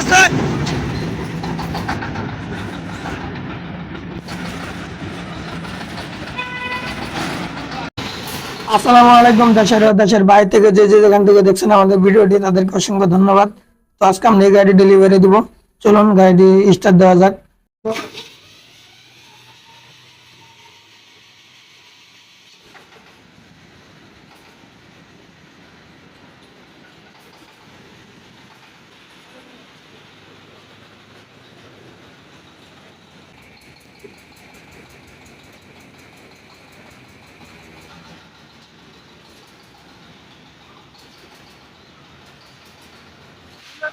আস্তে আসসালামু আলাইকুম, দেশের দেশের বাইরে থেকে যে যে যেখান থেকে দেখছেন আমাদের ভিডিওটি, তাদেরকে অসংখ্য ধন্যবাদ। তো আজকে আমরা এই গাড়ি ডেলিভারি দিব। চলুন গাড়িটি স্টার্ট দেওয়া যাক।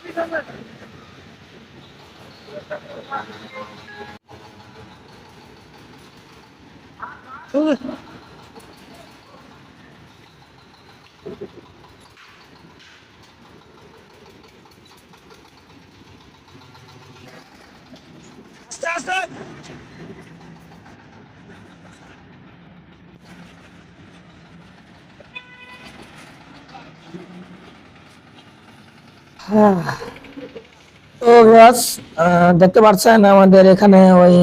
第三个啊啊啊 তো ভিউয়ার্স দেখতে পাচ্ছেন আমাদের এখানে ওই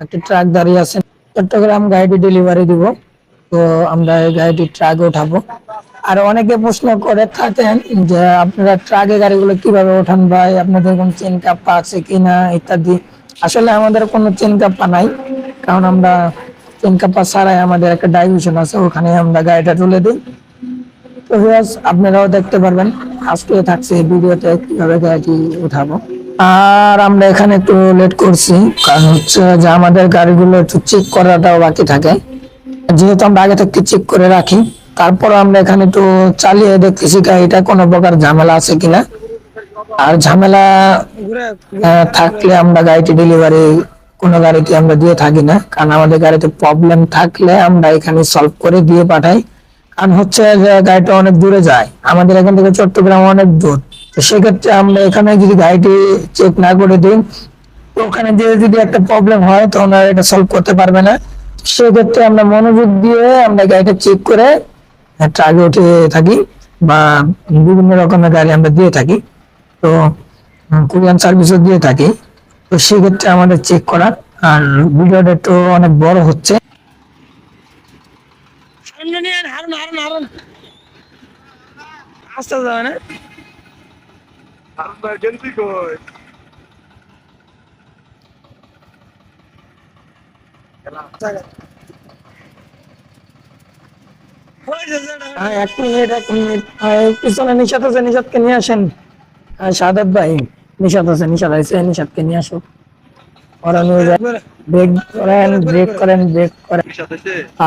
একটি ট্রাক দাঁড়িয়ে আছে। চট্টগ্রাম গাড়িটি ডেলিভারি দিব। তো আমরা এই গাড়িটি ট্রাকে উঠাবো। আর অনেকে প্রশ্ন করে থাকেন যে আপনারা ট্রাকে গাড়িগুলো কীভাবে ওঠান ভাই? আপনাদের কোন চেন কাপ্পা আছে কিনা ইত্যাদি। আসলে আমাদের কোনো চেন কাপ্পা নাই, কারণ আমরা চেন কাপ্পা ছাড়াই আমাদের একটা ডাইভিশন আছে, ওখানে আমরা গাড়িটা তুলে দিই। তো আপনারাও দেখতে পারবেন। আজকে থাকছে ভিডিওতে কীভাবে গাড়িটি উঠাবো। আর আমরা এখানে একটু লেট করছি, কারণ হচ্ছে যে আমাদের গাড়িগুলো একটু চেক করাটাও বাকি থাকে। যেহেতু আমরা আগে থেকে চেক করে রাখি, তারপর আমরা এখানে একটু চালিয়ে দেখতেছি গাড়িটা কোনো প্রকার ঝামেলা আছে কিনা। আর ঝামেলা থাকলে আমরা গাড়িটি ডেলিভারি কোনো গাড়িতে আমরা দিয়ে থাকি না, কারণ আমাদের গাড়িতে প্রবলেম থাকলে আমরা এখানে সলভ করে দিয়ে পাঠাই। কারণ হচ্ছে গাড়িটা অনেক দূরে যায় আমাদের এখান থেকে চট্টগ্রাম অনেক দূর। তো সেক্ষেত্রে আমরা এখানে যদি গাড়িটি চেক না করে দিই ওখানে যে যদি একটা প্রবলেম হয়, তো ওনারা এটা সলভ করতে পারবে না। সেক্ষেত্রে আমরা মনোযোগ দিয়ে আমরা গাড়িটা চেক করে ট্রাকে উঠে থাকি বা বিভিন্ন রকমের গাড়ি আমরা দিয়ে থাকি। তো কোরিয়ান সার্ভিসও দিয়ে থাকি। তো সেক্ষেত্রে আমাদের চেক করা। আর ভিডিওটা একটু অনেক বড় হচ্ছে। সামনে নিয়ে হারুন হারুন হারুন। আস্তে যাবে না? Emergency code. হ্যাঁ, এক মিনিট এক মিনিট। হ্যাঁ, পিছনে নিশাত আছে নিশাতকে নিয়ে আসেন। হ্যাঁ, সাদাত ভাই নিশাত আছে নিশাত আছে নিশাতকে নিয়ে আসো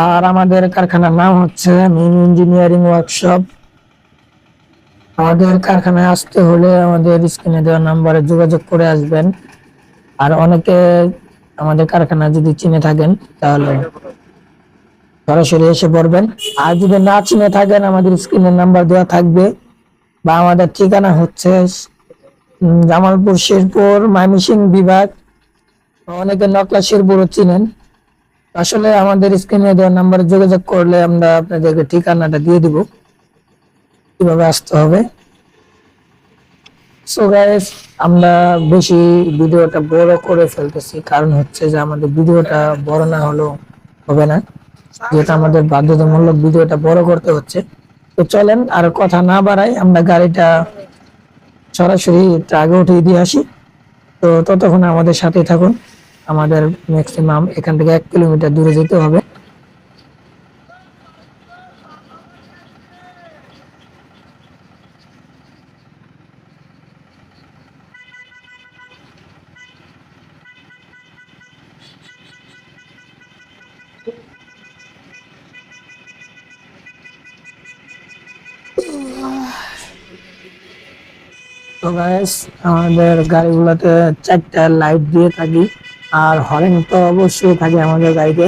আর আমাদের কারখানার নাম হচ্ছে মিন ইঞ্জিনিয়ারিং ওয়ার্কশপ আমাদের কারখানায় আসতে হলে আমাদের স্ক্রিনে দেওয়া নাম্বারে যোগাযোগ করে আসবেন। আর অনেকে আমাদের কারখানা যদি চিনে থাকেন, তাহলে সরাসরি এসে পড়বেন। আর যদি না চিনে থাকেন, আমাদের স্ক্রিনের নাম্বার দেওয়া থাকবে। বা আমাদের ঠিকানা হচ্ছে জামালপুর শেরপুর ময়মনসিং বিভাগ অনেকে নকলা শেরপুরও চিনেন। আসলে আমাদের স্ক্রিনে দেওয়া নাম্বারে যোগাযোগ করলে আমরা আপনাদেরকে ঠিকানাটা দিয়ে দিব। কীভাবে আসতে হবে? সো গাইস আমরা বেশি ভিডিওটা বড় করে ফেলতেছি। কারণ হচ্ছে যে আমাদের ভিডিওটা বড় না হলেও হবে না। যেটা আমাদের বাধ্যতামূলক ভিডিওটা বড় করতে হচ্ছে। তো চলেন আর কথা না বাড়াই, আমরা গাড়িটা সরাসরি ট্রাকে উঠিয়ে দিয়ে আসি। তো ততক্ষণ আমাদের সাথে থাকুন। আমাদের ম্যাক্সিমাম এখান থেকে এক কিলোমিটার দূরে যেতে হবে। তো গাইস আমাদের গাড়িগুলোতে চারটা লাইট দিয়ে থাকি। আর হরেন তো অবশ্যই থাকে আমাদের গাড়িতে।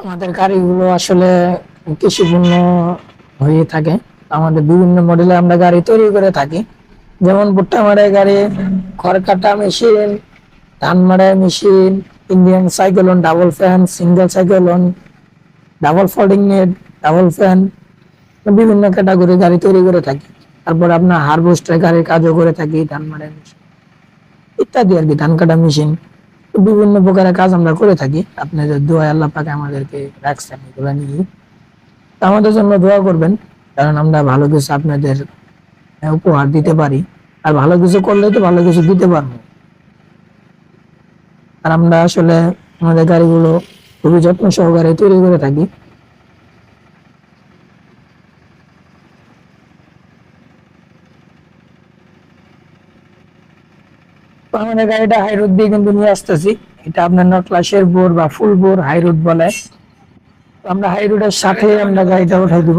আমাদের গাড়িগুলো আসলে কৃষিপূর্ণ হয়ে থাকে। আমাদের বিভিন্ন মডেলে আমরা গাড়ি তৈরি করে থাকি। যেমন ভুট্টা মারাই গাড়ি খড় কাটা মেশিন ধান মারাই machine Indian cyclone double fan single cyclone double folding net double fan বিভিন্ন ক্যাটাগরি গাড়ি তৈরি করে থাকি। তারপর আপনার হারভেস্টার গাড়ির কাজও করে থাকি ধান মারাই মেশিন ইত্যাদি আর কি ধান কাটা মেশিন বিভিন্ন প্রকারের কাজ আমরা করে থাকি। আপনাদের দোয়া আল্লাহ পাকে আমাদেরকে রাখছেন, এগুলো নিয়ে আমাদের জন্য দোয়া করবেন, কারণ আমরা ভালো কিছু আপনাদের উপহার দিতে পারি। আর ভালো কিছু করলে তো ভালো কিছু দিতে পারব। আর আমরা আসলে আমাদের গাড়িগুলো খুবই যত্ন সহকারে তৈরি করে থাকি। আমাদের গাড়িটা হাই রোড দিয়ে কিন্তু নিয়ে আসতেছি। এটা আপনার নটলাশের বোর বা ফুল বোর হাই রোড বলে। আমরা হাই রোডের সাথে আমরা গাড়িটা উঠাই দিব।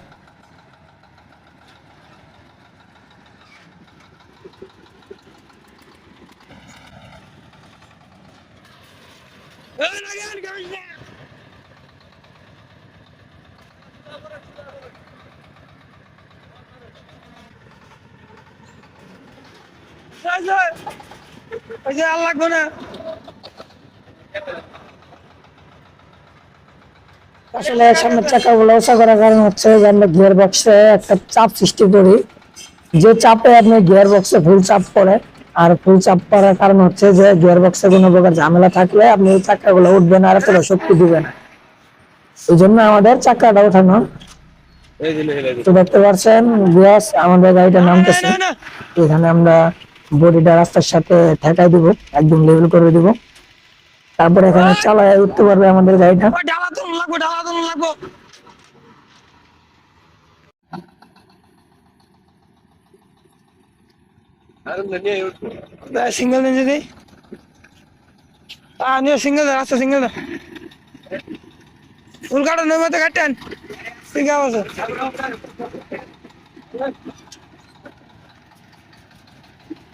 আসলে সামনের চাকা গুলো ওসা করার কারণ হচ্ছে যে আমরা গিয়ার বক্সে একটা চাপ সৃষ্টি করি। যে চাপে আপনি গিয়ার বক্সে ফুল চাপ পড়ে আর ফুল চাপ পড়ার কারণ হচ্ছে যে গিয়ার বক্সে কোনো প্রকার ঝামেলা থাকলে আপনি এই চাকাগুলো উঠবে না আর এতটা শক্তি দিবে না। এই জন্য আমাদের চাকাটা ওঠানো। তো দেখতে পাচ্ছেন বিয়াস আমাদের গাড়িটা নামতেছে এখানে আমরা বডিটা রাস্তার সাথে ঠেকাই দিব একদম লেভেল করে দিব। তারপরে এখানে চালায় উঠতে পারবে আমাদের গাড়িটা। সিঙ্গেল যদি হ্যাঁ সিঙ্গেল রাস্তা সিঙ্গেল দা। ফুল কাটো নয় মতো কাটেন। ঠিক আছে।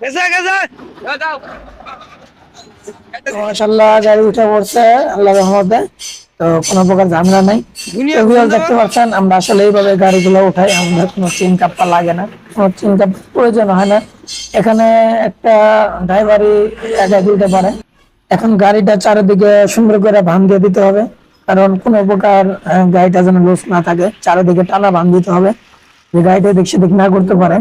ওকে যাক যাক গেছে। গেছে তো মাশাআল্লাহ গাড়ি উঠে পড়ছে আল্লাহ রহমতে। তো কোনো প্রকার ঝামেলা নাই। দুনিয়া দেখতে পাচ্ছেন আমরা আসলে এইভাবে গাড়িগুলো উঠাই আমাদের কোনো চিন কাপ্পা লাগে না। কোনো চিন কাপ প্রয়োজন হয় না। এখানে একটা ড্রাইভারই একা দিতে পারে। এখন গাড়িটা চারিদিকে সুন্দর করে ভান দিয়ে দিতে হবে। কারণ কোনো প্রকার আহ, গাড়িটা যেন লুজ না থাকে চারিদিকে টানা বান দিতে হবে। যে গাড়িটা দেখছে দেখ না করতে পারে।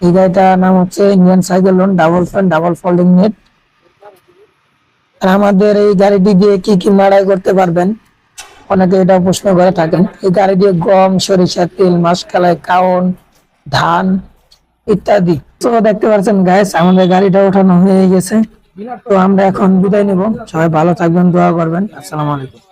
এই গাড়িটার নাম হচ্ছে Indian cyclone double fan double folding net আর আমাদের এই গাড়িটি দিয়ে কি কি মাড়াই করতে পারবেন? অনেকে এটা প্রশ্ন করে থাকেন। এই গাড়ি দিয়ে গম, সরিষা, তেল মাসকালাই কাউন, ধান ইত্যাদি। তো দেখতে পাচ্ছেন গ্যাস আমাদের গাড়িটা ওঠানো হয়ে গেছে। তো আমরা এখন বিদায় নিব। সবাই ভালো থাকবেন, দোয়া করবেন। আসসালামু আলাইকুম।